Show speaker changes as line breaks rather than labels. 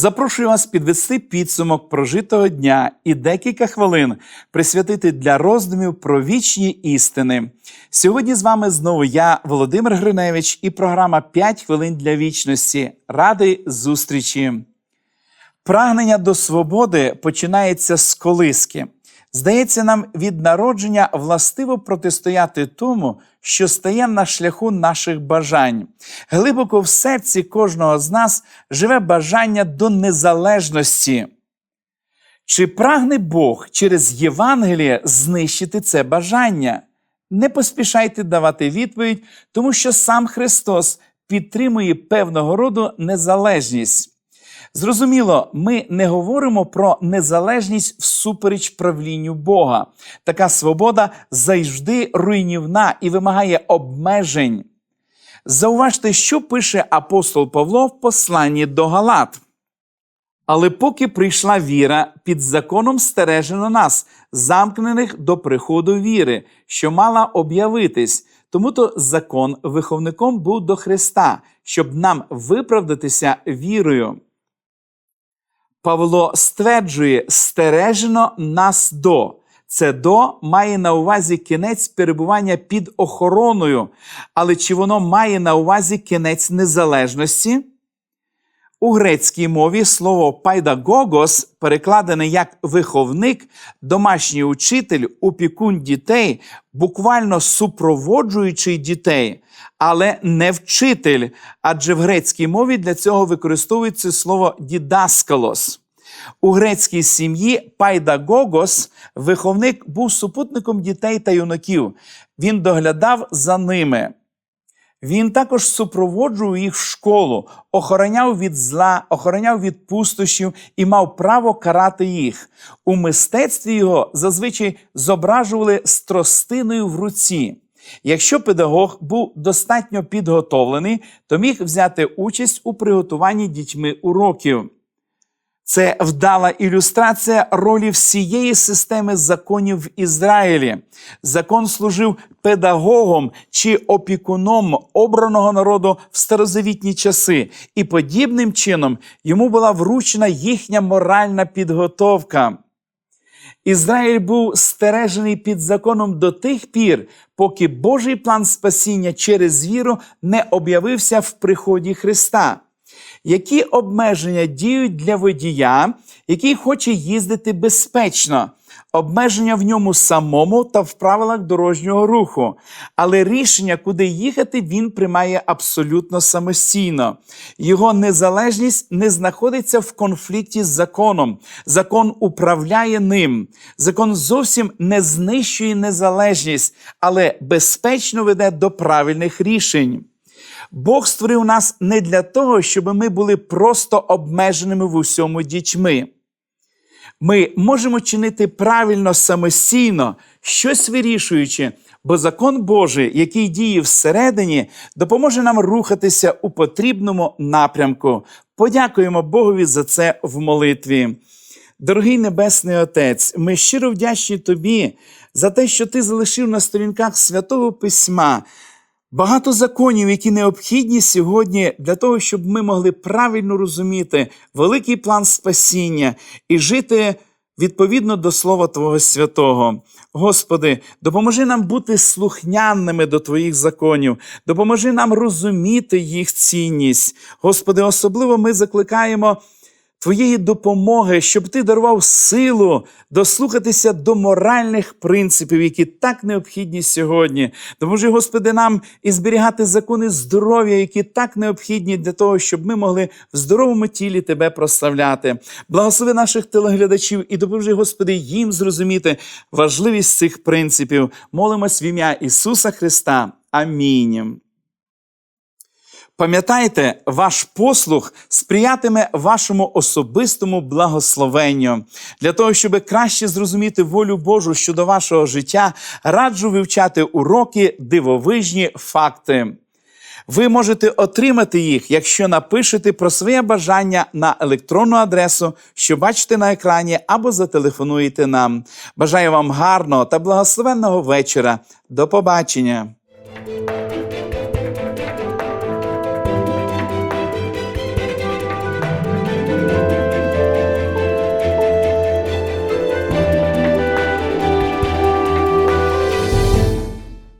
Запрошую вас підвести підсумок прожитого дня і декілька хвилин присвятити для роздумів про вічні істини. Сьогодні з вами знову я, Володимир Гриневич, і програма «5 хвилин для вічності. Ради зустрічі. Прагнення до свободи починається з колиски. Здається, нам від народження властиво протистояти тому, що стає на шляху наших бажань. Глибоко в серці кожного з нас живе бажання до незалежності. Чи прагне Бог через Євангеліє знищити це бажання? Не поспішайте давати відповідь, тому що сам Христос підтримує певного роду незалежність. Зрозуміло, ми не говоримо про незалежність всупереч правлінню Бога. Така свобода завжди руйнівна і вимагає обмежень. Зауважте, що пише апостол Павло в посланні до Галат. Але поки прийшла віра, під законом стережено нас, замкнених до приходу віри, що мала об'явитись. Тому то закон виховником був до Христа, щоб нам виправдатися вірою. Павло стверджує, стережено нас до. Це до має на увазі кінець перебування під охороною. Але чи воно має на увазі кінець незалежності? У грецькій мові слово пайдагогос, перекладене як виховник, домашній учитель, опікун дітей, буквально супроводжуючий дітей, але не вчитель, адже в грецькій мові для цього використовується слово дідаскалос. У грецькій сім'ї пайдагогос, виховник, був супутником дітей та юнаків. Він доглядав за ними. Він також супроводжував їх в школу, охороняв від зла, охороняв від пустощів і мав право карати їх. У мистецтві його зазвичай зображували з тростиною в руці. Якщо педагог був достатньо підготовлений, то міг взяти участь у приготуванні дітьми уроків. Це вдала ілюстрація ролі всієї системи законів в Ізраїлі. Закон служив педагогом чи опікуном обраного народу в старозавітні часи, і подібним чином йому була вручена їхня моральна підготовка. Ізраїль був стережений під законом до тих пір, поки Божий план спасіння через віру не об'явився в приході Христа які обмеження діють для водія, який хоче їздити безпечно, обмеження в ньому самому та в правилах дорожнього руху. Але рішення, куди їхати, він приймає абсолютно самостійно. Його незалежність не знаходиться в конфлікті з законом. Закон управляє ним. Закон зовсім не знищує незалежність, але безпечно веде до правильних рішень. Бог створив нас не для того, щоб ми були просто обмеженими в усьому дітьми. Ми можемо чинити правильно самостійно, щось вирішуючи, бо закон Божий, який діє всередині, допоможе нам рухатися у потрібному напрямку. Подякуємо Богові за це в молитві. Дорогий Небесний Отець, ми щиро вдячні Тобі за те, що Ти залишив на сторінках святого Письма. Багато законів, які необхідні сьогодні для того, щоб ми могли правильно розуміти великий план спасіння і жити відповідно до Слова Твого Святого. Господи, допоможи нам бути слухняними до Твоїх законів, допоможи нам розуміти їх цінність. Господи, особливо ми закликаємо. Твоєї допомоги, щоб ти дарував силу дослухатися до моральних принципів, які так необхідні сьогодні. Допоможи, Господи, нам і зберігати закони здоров'я, які так необхідні для того, щоб ми могли в здоровому тілі Тебе прославляти. Благослови наших телеглядачів і допоможи, Господи, їм зрозуміти важливість цих принципів. Молимось в ім'я Ісуса Христа. Амінь. Пам'ятайте, ваш послух сприятиме вашому особистому благословенню. Для того, щоб краще зрозуміти волю Божу щодо вашого життя, раджу вивчати уроки дивовижні факти. Ви можете отримати їх, якщо напишете про своє бажання на електронну адресу, що бачите на екрані, або зателефонуєте нам. Бажаю вам гарного та благословенного вечора. До побачення!